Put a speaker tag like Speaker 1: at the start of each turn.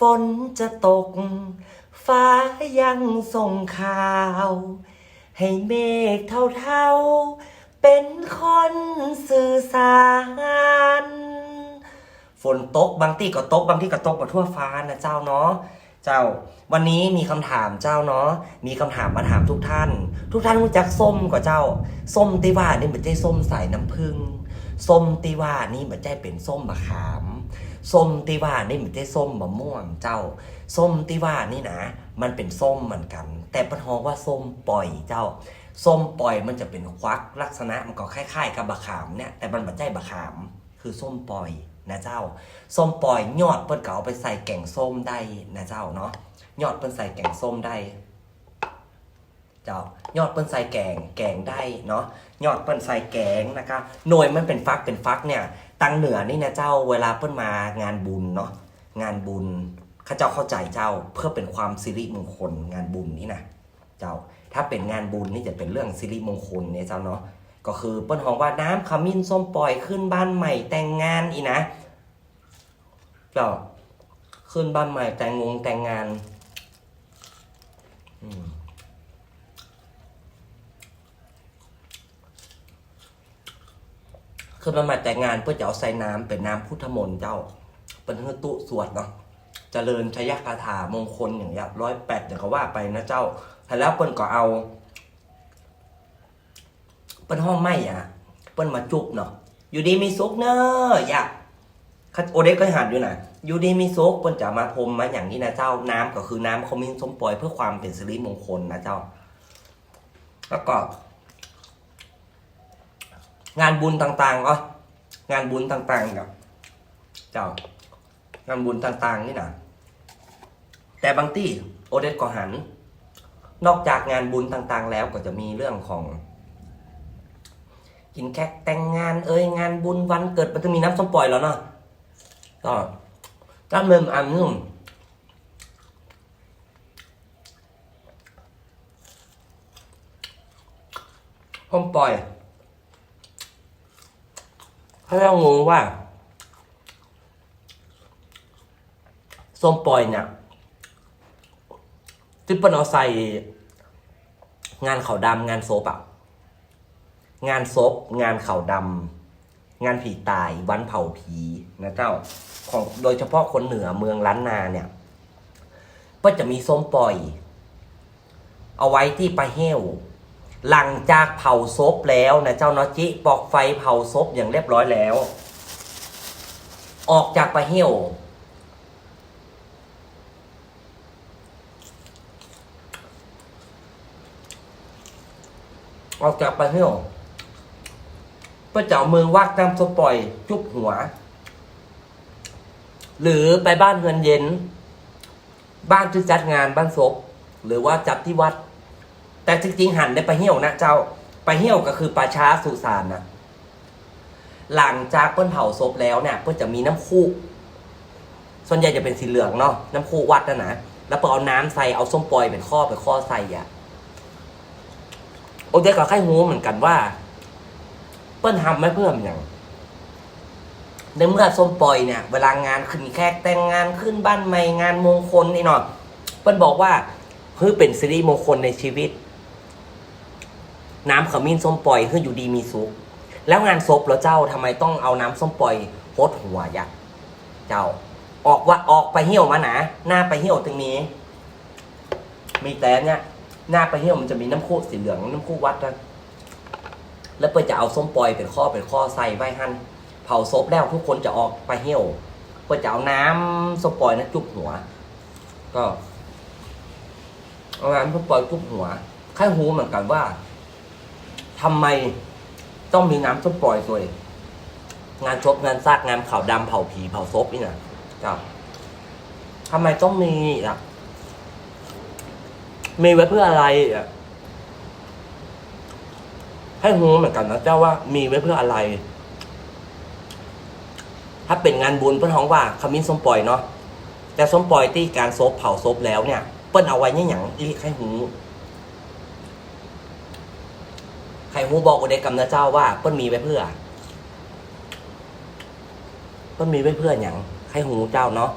Speaker 1: ฝนจะตก ฟ้ายังส่งข่าว ให้เมฆเท่าๆ เป็นคนสื่อสารฝนตกบางที่ก็ตกบางที่ก็ตกมาทั่วฟ้านะเจ้าเนาะเจ้า วันนี้มีคำถามเจ้าเนาะมีคำถามมาถามทุกท่าน ทุกท่านรู้จักส้มกว่าเจ้า ส้มติว่านี่มันใจส้มใส่น้ำผึ้ง ส้มติว่านี่มันใจเป็นส้มมะขามส้มติว่านี่มันใจส้มมะม่วงเจ้า ส้มติว่านี่นะ มันเป็นส้มเหมือนกัน แต่ปัญหาว่าส้มปล่อยเจ้าส้มปล่อยมันจะเป็นควักลักษณะมันก็คล้ายๆ กับบะขามเนี่ยแต่มันไม่ใช่บะขามคือส้มปล่อยนะเจ้าส้มปล่อยยอดเปิ้นก็เอาไปใส่แกงส้มได้นะเจ้าเนาะยอดเปิ้นใส่แกงส้มได้ เจ้ายอดเปิ้นใส่แกงแกงได้เนาะยอดเปิ้นใส่แกงนะครับหน่วยมันเป็นฟักเป็นฟักเนี่ยตังเหนือนี่นะเจ้าเวลาเปิ้นมางานบุญเนาะงานบุญข้าเจ้าเข้าใจเจ้าเพื่อเป็นความสิริมงคลงานบุญนี่นะเจ้าถ้าเป็นงานบุญนี่จะเป็นเรื่องสิริมงคลเนี่ยเจ้าเนาะก็คือเปิ้นฮ้องว่าน้ำขมิ้นส้มปล่อยขึ้นบ้านใหม่แต่งงานอีนะเจ้าขึ้นบ้านใหม่แต่งงงแต่งงาน คือมันมาแต่งงานเพื่อจะเอาใส่น้ำเป็นน้ำพุทธมนต์เจ้า เป็นเฮือตุสวดเนาะเจริญชยคาถามงคลอย่างเงี้ยร้อยแปดอย่างเขาว่าไปนะเจ้าแต่แล้วเปิ้นก็เอาเปิ้นห้องไม่อะเปิ้นมาจุบเนาะอยู่ดีมีสุกเนอะอย่าคัดโอเด็กก็หันอยู่นะอยู่ดีมีสุกเปิ้นจะมาพรมมาอย่างนี้นะเจ้าน้ำก็คือน้ำขมิ้นส้มปล่อยเพื่อความเป็นสิริมงคลนะเจ้า แล้วก็ งานบุญต่างๆก็งานบุญต่างๆกับเจ้างานบุญต่างๆนี่นะแต่บางที่โอเดสก็หัน นอกจากงานบุญต่างๆ แล้วก็จะมีเรื่องของกินแขกแต่งงานเอ้ยงานบุญวันเกิดมันจะมีน้ำส้มปล่อยแล้วเนาะก็ถ้าเมิมอันนึงส้มปล่อย เขาจะงงว่าส้มปล่อยเนี่ยที่เปิ้ลเอาใส่งานเขาดำงานโซบอะงานซบงานเขาดำงานผีตายวันเผาผีนะเจ้าของโดยเฉพาะคนเหนือเมืองล้านนาเนี่ย ก็จะมีส้มปล่อย เอาไว้ที่ปลาเห้ว หลังจากเผาศพแล้วนะเจ้าเนาะจิปอกไฟเผาศพอย่างเรียบร้อยแล้ว ออกจากปะเหี่ยวออกจากปะเหี่ยวเพื่อจะเอามือวักน้ำสปล่อยจุบหัว หรือไปบ้านเงินเย็น บ้านที่จัดงานบ้านศพหรือว่าจัดที่วัด แต่จริง ๆ หันได้ไปเหี่ยวนะเจ้าไปเหี่ยวก็คือป่าช้าสุสานนะหลังจากเปิ้นเผาศพแล้วเนี่ยเปิ้นจะมีน้ำคูส่วนใหญ่จะเป็นสีเหลืองเนาะน้ำคูวัดนะนะแล้วเปิ้นเอาน้ำใส่เอาส้มปล่อยเป็นข้อเป็นข้อใส่อะโอเดก็ค่อยหูเหมือนกันว่า เปิ้นทำไม่เพิ่มอย่างในเมื่อส้มปล่อยเนี่ย เวลางานขึ้นแขกแต่งงานขึ้นบ้านใหม่งานมงคลนี่เนาะเปิ้นบอกว่าเพื่อเป็นสิริมงคลในชีวิต น้ำขมิ้นส้มปล่อยเพื่ออยู่ดีมีสุขแล้วงานศพแล้วเจ้าทำไมต้องเอาน้ำส้มปล่อยโพดหัวยักษ์เจ้า ออกว่าออกไปเหี่ยวมาหนาหน้าไปเหี่ยวตรงนี้ มีแต่เนี่ยหน้าไปเหี่ยวมันจะมีน้ำคู่สีเหลืองน้ำคู่วัดนะแล้วเปิดจะเอาส้มปล่อยเป็นข้อเป็นข้อใส่ไว้หั่นเผาศพแล้วทุกคนจะออกไปเหี่ยวเปิดจะเอาน้ำส้มปล่อยนะจุบหัว ก็เอางานเพื่อปล่อยทุบหัวแค่หูเหมือนกันว่า ทำไมต้องมีน้ำส้มปล่อยสวย งานชบงานซากงานขาวดำเผาผีเผาซบนี่นะจ้าทำไมต้องมีอะมีไว้เพื่ออะไรอะให้หูเหมือนกันนะเจ้าว่ามีไว้เพื่ออะไร ถ้าเป็นงานบุญเพื่อนท้องว่าขมิ้นส้มปล่อยเนาะแต่ส้มปล่อยที่การซบเผาซบแล้วเนี่ย เปิ้นเอาไว้เนี่ยอย่างอีไข่หู ข่หูบอกอุเดกกำนะเจ้าว่าเปิ้นมีไว้เพื่อเปิ้นมีไว้เพื่ออย่างไข่หูเจ้าเนาะ